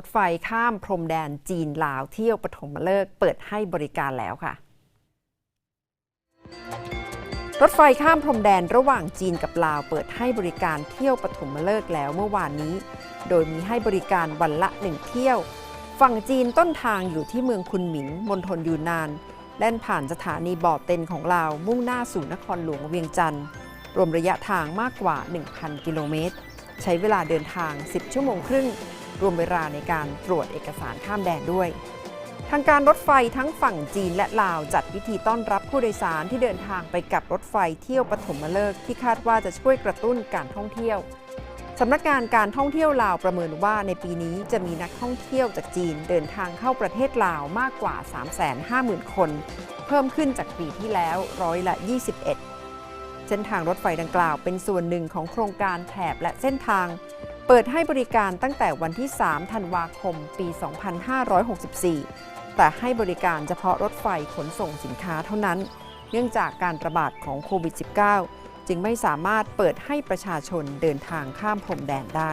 รถไฟข้ามพรมแดนจีนลาวเที่ยวปฐมฤกษ์เปิดให้บริการแล้วค่ะ รถไฟข้ามพรมแดนระหว่างจีนกับลาวเปิดให้บริการเที่ยวปฐมฤกษ์แล้วเมื่อวานนี้ โดยมีให้บริการวันละหนึ่งเที่ยว ฝั่งจีนต้นทางอยู่ที่เมืองคุนหมิงมณฑลยูนนานแล่นผ่านสถานีบ่อเต็นของลาวมุ่งหน้าสู่นครหลวงเวียงจันทร์รวมระยะทางมากกว่า 1,000 กิโลเมตร ใช้เวลาเดินทาง 10 ชั่วโมงครึ่ง รวมเวลาในการตรวจเอกสารข้ามแดนด้วย ทางการรถไฟทั้งฝั่งจีนและลาวจัดพิธีต้อนรับผู้โดยสารที่เดินทางไปกับรถไฟเที่ยวปฐมฤกษ์ที่คาดว่าจะช่วยกระตุ้นการท่องเที่ยวสำนักงานการท่องเที่ยวลาวประเมินว่าในปีนี้จะมีนักท่องเที่ยวจากจีนเดินทางเข้าประเทศลาวมากกว่า 350,000 คน เพิ่มขึ้นจากปีที่แล้วร้อยละ 21 เส้นทางรถไฟดังกล่าวเป็นส่วนหนึ่งของโครงการแถบและเส้นทาง เปิดให้บริการตั้งแต่วันที่ 3 ธันวาคม ปี 2564 แต่ให้บริการเฉพาะรถไฟขนส่งสินค้าเท่านั้น เนื่องจากการระบาดของโควิด -19 จึงไม่สามารถเปิดให้ประชาชนเดินทางข้ามพรมแดนได้